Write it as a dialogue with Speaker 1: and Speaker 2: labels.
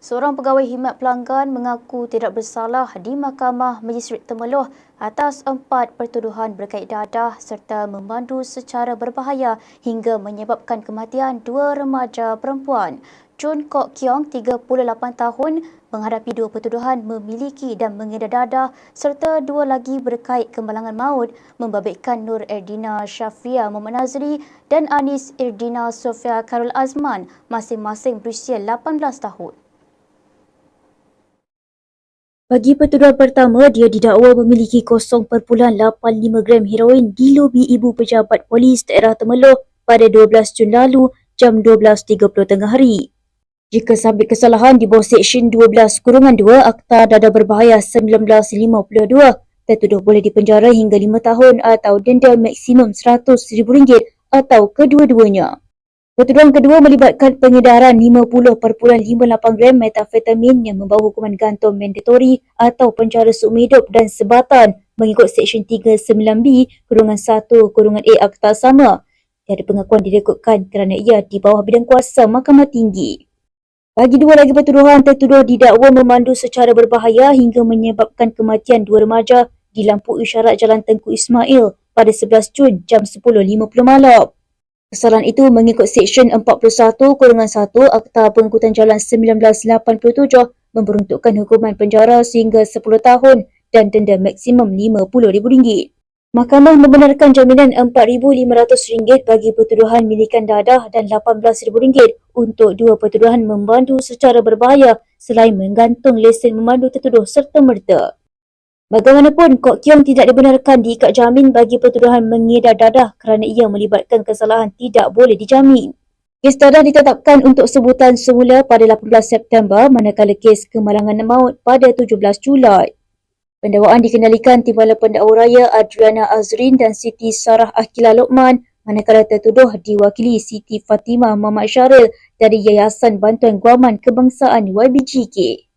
Speaker 1: Seorang pegawai khidmat pelanggan mengaku tidak bersalah di Mahkamah Majistret Temeloh atas empat pertuduhan berkait dadah serta memandu secara berbahaya hingga menyebabkan kematian dua remaja perempuan. Chun Kok Kiong, 38 tahun, menghadapi dua pertuduhan memiliki dan mengedar dadah serta dua lagi berkait kemalangan maut membabitkan Nur Erdina Syafia Muhammad Nazri dan Anis Erdina Sofia Karul Azman masing-masing berusia 18 tahun.
Speaker 2: Bagi pertuduhan pertama, dia didakwa memiliki 0.85 gram heroin di lobi ibu pejabat polis daerah Temeloh pada 12 Jun lalu jam 12.30 tengah hari. Jika sabit kesalahan di bawah Seksyen 12 kurungan 2 Akta Dada Berbahaya 1952, tertuduh boleh dipenjara hingga 5 tahun atau denda maksimum RM100,000 atau kedua-duanya. Pertuduhan kedua melibatkan pengedaran 50.58 gram metafetamin yang membawa hukuman gantung mandatori atau penjara seumur hidup dan sebatan mengikut Seksyen 39B kurungan 1 kurungan A Akta Sama. Tiada pengakuan direkodkan kerana ia di bawah bidang kuasa Mahkamah Tinggi. Bagi dua lagi pertuduhan, tertuduh didakwa memandu secara berbahaya hingga menyebabkan kematian dua remaja di lampu isyarat Jalan Tengku Ismail pada 11 Jun jam 10.50 malam. Kesalahan itu mengikut Seksyen 41 Kurungan 1 Akta Pengangkutan Jalan 1987 memperuntukkan hukuman penjara sehingga 10 tahun dan denda maksimum RM50,000. Mahkamah membenarkan jaminan RM4,500 bagi pertuduhan milikan dadah dan RM18,000 untuk dua pertuduhan membantu secara berbahaya selain menggantung lesen memandu tertuduh serta merta. Bagaimanapun, Kok Kiong tidak dibenarkan diikat jamin bagi pertuduhan mengedar dadah kerana ia melibatkan kesalahan tidak boleh dijamin. Kes dadah ditetapkan untuk sebutan semula pada 18 September manakala kes kemalangan maut pada 17 Julai. Pendakwaan dikendalikan Timbalan Pendakwa Raya Adriana Azrin dan Siti Sarah Akila Lokman manakala tertuduh diwakili Siti Fatimah Muhammad Syaril dari Yayasan Bantuan Guaman Kebangsaan YBGK.